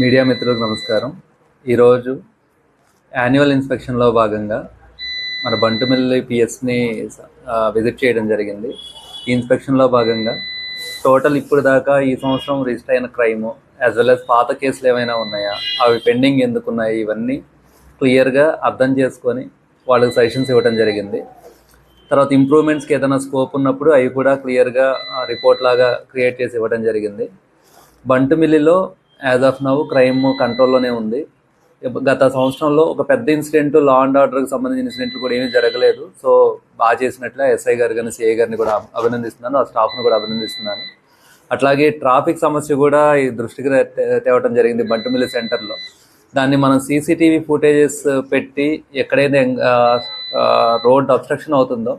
Media మిత్రులకు నమస్కారం. ఈరోజు యాన్యువల్ ఇన్స్పెక్షన్లో భాగంగా మన బంటుమిల్లి పిఎస్ని విజిట్ చేయడం జరిగింది. ఈ ఇన్స్పెక్షన్లో భాగంగా టోటల్ ఇప్పుడు దాకా ఈ సంవత్సరం రిజిస్టర్ అయిన క్రైమ్ యాజ్ వెల్ యాజ్ పాత కేసులు ఏమైనా ఉన్నాయా అవి పెండింగ్ ఎందుకున్నాయి ఇవన్నీ క్లియర్గా అర్థం చేసుకొని వాళ్ళకి సజెషన్స్ ఇవ్వడం జరిగింది. తర్వాత ఇంప్రూవ్మెంట్స్కి ఏదైనా స్కోప్ ఉన్నప్పుడు అవి కూడా క్లియర్గా రిపోర్ట్ లాగా క్రియేట్ చేసి ఇవ్వడం జరిగింది. బంటుమిల్లిలో యాజ్ ఆఫ్ నవ్ క్రైమ్ కంట్రోల్లోనే ఉంది. గత సంవత్సరంలో ఒక పెద్ద ఇన్సిడెంట్ లా అండ్ ఆర్డర్కి సంబంధించిన ఇన్సిడెంట్లు కూడా ఏమీ జరగలేదు. సో బాగా చేసినట్లే ఎస్ఐ గారు కానీ సిఐ గారిని కూడా అభినందిస్తున్నాను. ఆ స్టాఫ్ను కూడా అభినందిస్తున్నాను. అట్లాగే ట్రాఫిక్ సమస్య కూడా ఈ దృష్టికి తేవటం జరిగింది బంటుమిల్లి సెంటర్లో దాన్ని మనం సీసీటీవీ ఫుటేజెస్ పెట్టి ఎక్కడైతే రోడ్ అబ్స్ట్రక్షన్ అవుతుందో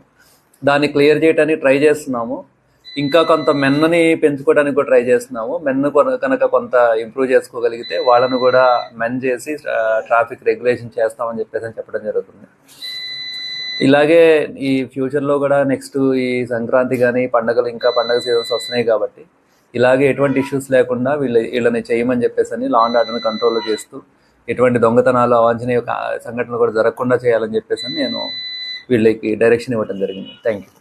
దాన్ని క్లియర్ చేయడానికి ట్రై చేస్తున్నాము. ఇంకా కొంత మెన్నని పెంచుకోవడానికి కూడా ట్రై చేస్తున్నాము. మెన్ను కనుక కొంత ఇంప్రూవ్ చేసుకోగలిగితే వాళ్ళను కూడా మెన్ చేసి ట్రాఫిక్ రెగ్యులేషన్ చేస్తామని చెప్పేసి అని చెప్పడం జరుగుతుంది. ఇలాగే ఈ ఫ్యూచర్లో కూడా నెక్స్ట్ ఈ సంక్రాంతి కానీ పండగలు ఇంకా పండగ సీజన్స్ వస్తున్నాయి కాబట్టి ఇలాగే ఎటువంటి ఇష్యూస్ లేకుండా వీళ్ళు వీళ్ళని చేయమని చెప్పేసి అని లా అండ్ ఆర్డర్ని కంట్రోల్ చేస్తూ ఎటువంటి దొంగతనాలు అవాంఛనీయ సంఘటనలు కూడా జరగకుండా చేయాలని చెప్పేసి అని నేను వీళ్ళకి డైరెక్షన్ ఇవ్వడం జరిగింది. థ్యాంక్ యూ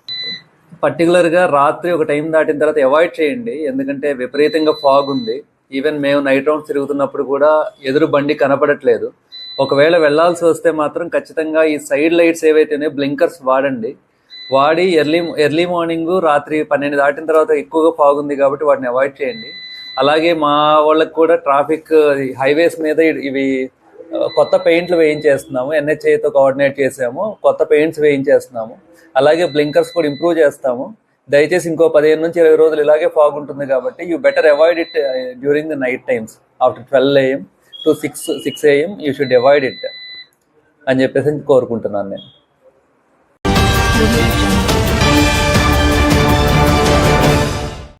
పర్టికులర్గా రాత్రి ఒక టైం దాటిన తర్వాత అవాయిడ్ చేయండి. ఎందుకంటే విపరీతంగా ఫాగ్ ఉంది. ఈవెన్ మేము నైట్ రౌండ్స్ తిరుగుతున్నప్పుడు కూడా ఎదురు బండి కనపడట్లేదు. ఒకవేళ వెళ్ళాల్సి వస్తే మాత్రం ఖచ్చితంగా ఈ సైడ్ లైట్స్ ఏవైతేనే బ్లింకర్స్ వాడండి. వాడి ఎర్లీ ఎర్లీ మార్నింగ్ రాత్రి పన్నెండు దాటిన తర్వాత ఎక్కువగా ఫాగ్ ఉంది కాబట్టి వాటిని అవాయిడ్ చేయండి. అలాగే మా వాళ్ళకి కూడా ట్రాఫిక్ హైవేస్ మీద ఇవి కొత్త పెయింట్లు వేయించేస్తున్నాము. ఎన్హెచ్ఐతో కోఆర్డినేట్ చేసాము. కొత్త పెయింట్స్ వేయించేస్తున్నాము. అలాగే బ్లింకర్స్ కూడా ఇంప్రూవ్ చేస్తాము. దయచేసి ఇంకో పదిహేను నుంచి ఇరవై రోజులు ఇలాగే ఫాగ్ ఉంటుంది కాబట్టి you better avoid it during the night times. After twelve AM to six six AM you should avoid it అని చెప్పేసి కోరుకుంటున్నాను నేను.